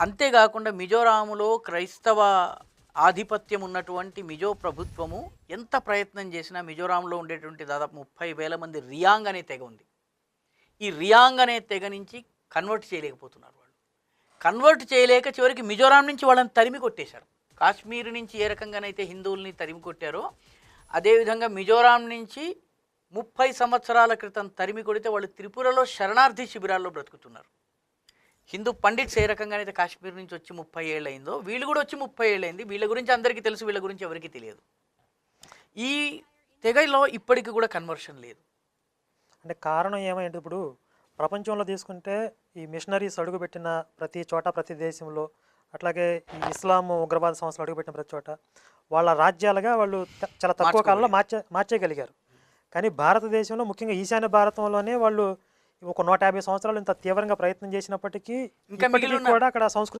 అంతేకాకుండా మిజోరాములో క్రైస్తవ ఆధిపత్యం ఉన్నటువంటి మిజో ప్రభుత్వము ఎంత ప్రయత్నం చేసినా మిజోరాంలో ఉండేటువంటి దాదాపు ముప్పై వేల మంది రియాంగ్ అనే తెగ ఉంది. ఈ రియాంగ్ అనే తెగ నుంచి కన్వర్ట్ చేయలేకపోతున్నారు వాళ్ళు. కన్వర్ట్ చేయలేక చివరికి మిజోరాం నుంచి వాళ్ళని తరిమి కొట్టేశారు. కాశ్మీర్ నుంచి ఏ రకంగానైతే హిందువుల్ని తరిమి కొట్టారో అదేవిధంగా మిజోరాం నుంచి ముప్పై సంవత్సరాల క్రితం తరిమి కొడితే వాళ్ళు త్రిపురలో శరణార్థి శిబిరాల్లో బ్రతుకుతున్నారు. హిందూ పండిట్స్ ఏ రకంగానైతే కాశ్మీర్ నుంచి వచ్చి ముప్పై ఏళ్ళు అయిందో వీళ్ళు కూడా వచ్చి ముప్పై ఏళ్ళు అయింది వీళ్ళ గురించి అందరికీ తెలుసు వీళ్ళ గురించి ఎవరికీ తెలియదు. ఈ తెగలో ఇప్పటికి కూడా కన్వర్షన్ లేదు. అంటే కారణం ఏమైంది? ఇప్పుడు ప్రపంచంలో తీసుకుంటే ఈ మిషనరీస్ అడుగుపెట్టిన ప్రతి చోట ప్రతి దేశంలో అట్లాగే ఈ ఇస్లాం ఉగ్రవాద సంస్థలు అడుగుపెట్టిన ప్రతి చోట వాళ్ళ రాజ్యాలుగా వాళ్ళు చాలా తక్కువ కాలంలో మార్చే మార్చేయగలిగారు. కానీ భారతదేశంలో ముఖ్యంగా ఈశాన్య భారతంలోనే వాళ్ళు ఒక నూట యాభై సంవత్సరాలు ఇంత తీవ్రంగా ప్రయత్నం చేసినప్పటికీ ఇంకా కూడా అక్కడ సంస్కృతి